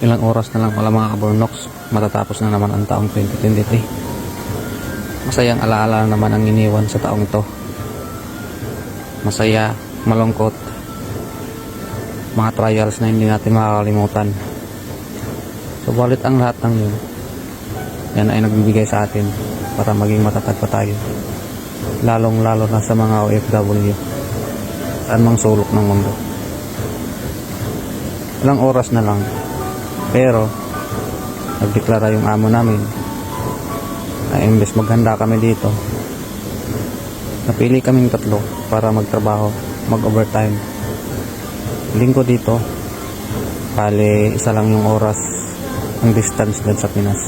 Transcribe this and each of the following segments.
Ilang oras na lang pala mga kabornox. Matatapos na naman ang taong 2023. Masayang alaala naman ang iniwan sa taong ito. Masaya, malungkot. Mga trials na hindi natin makakalimutan. Subalit ang lahat ng yun, yan ay nagbibigay sa atin para maging matatag pa tayo. Lalong lalo na sa mga OFW. Saan mang sulok ng mundo. Ilang oras na lang. Pero, nagdeklara yung amo namin na imbes maghanda kami dito, napili kaming tatlo para magtrabaho, mag-overtime. Lingko dito, bali isa lang yung oras ang distance dyan sa Pinas.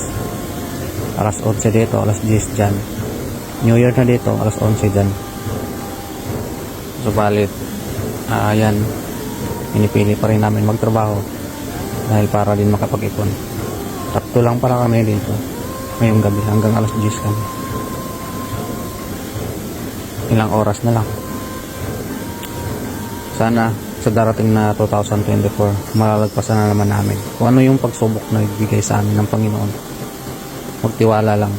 Alas 11 dito, alas 10 dyan. New Year na dito, alas 11 dyan. Subalit, ah, ayan, pinipili pa rin namin magtrabaho dahil para din makapag-ipon. Tatlo lang para kami dito ngayong gabi hanggang alas 10 kami. Ilang oras na lang. Sana sa darating na 2024, malalagpasan na naman namin kung ano yung pagsubok na ibigay sa amin ng Panginoon. Magtiwala lang.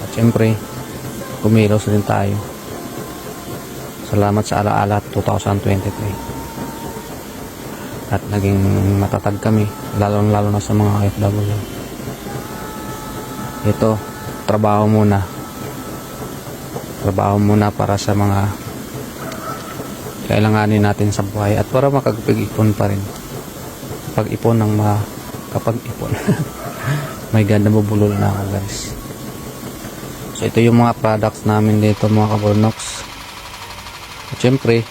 At syempre, kumilos din tayo. Salamat sa alaala 2023 at naging matatag kami lalo lalo na sa mga OFW ito trabaho muna. Trabaho muna para sa mga kailanganin natin sa buhay at para makagpag-ipon pa rin. Pag-ipon ng makapag-ipon may ganda mabulol na ako guys. So ito yung mga products namin dito mga kabornox. At syempre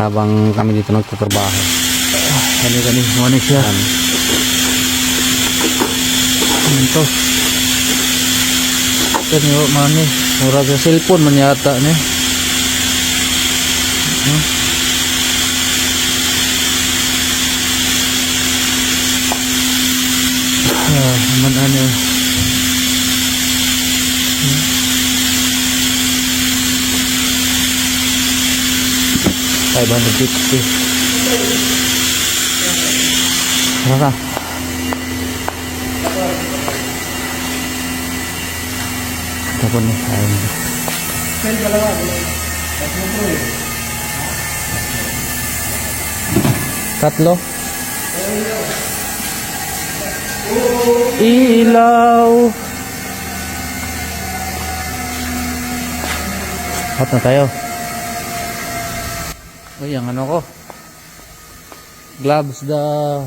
habang kami dito nagtatrabaho. Gani gani, muna siya. Ito. Ito niyo, mani. Mura sa cellphone man yata ni. Hmm? Ah, man ano. Hmm? Five hundred fifty. Mura. Ito po ni ayun. Tatlo? Ilaw. Hot na tayo. Uy, ang ano ko. Gloves daw.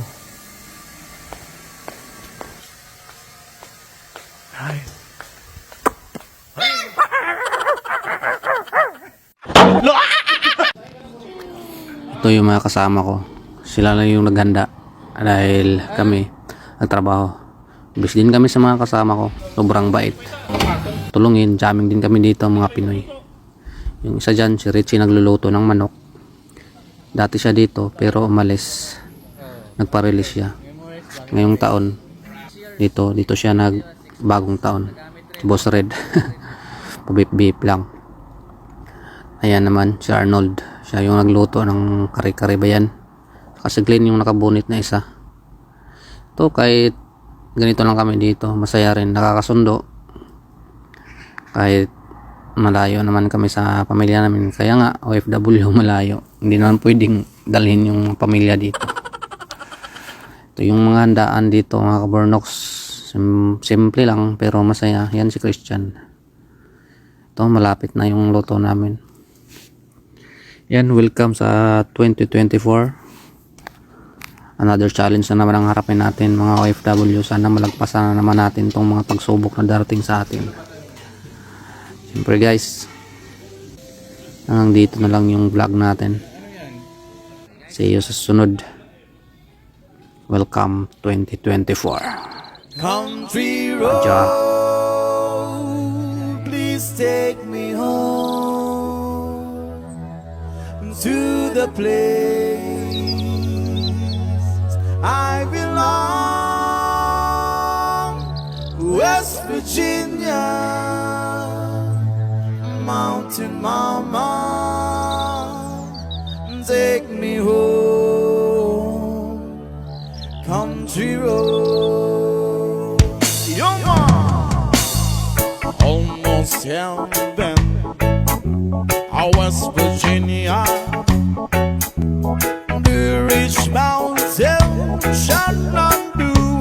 Ay. Ito yung mga kasama ko. Sila lang yung naghanda dahil kami nagtrabaho. Bis din kami sa mga kasama ko. Sobrang bait. Tulungin, jamming din kami dito mga Pinoy. Yung isa dyan, si Richie nagluluto ng manok. Dati siya dito pero umalis. Nagpa-release siya. Ngayong taon, dito, dito siya nag bagong taon. Boss Red. Pabip-bip lang. Ayan naman, si Arnold. Siya yung nagluto ng kare-kare ba yan? Kasi Glenn yung nakabunit na isa. To kahit ganito lang kami dito, masaya rin, nakakasundo. Kahit malayo naman kami sa pamilya namin. Kaya nga, OFW malayo. Hindi naman pwedeng dalhin yung pamilya dito. Ito yung mga handaan dito, mga kabornox. Sim- simple lang, pero masaya. Yan si Christian. Ito, malapit na yung luto namin. Yan, welcome sa 2024. Another challenge na naman ang harapin natin mga OFW. Sana malagpasan na naman natin tong mga pagsubok na darating sa atin. Siyempre guys, hanggang dito na lang yung vlog natin. See you sa sunod. Welcome 2024. Country road, please take me home to the place I belong, West Virginia, Mountain Mama, take me home. country road. Young man, almost heaven. I West Virginia. The rich mountain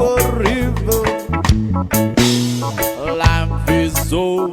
a river. Life is so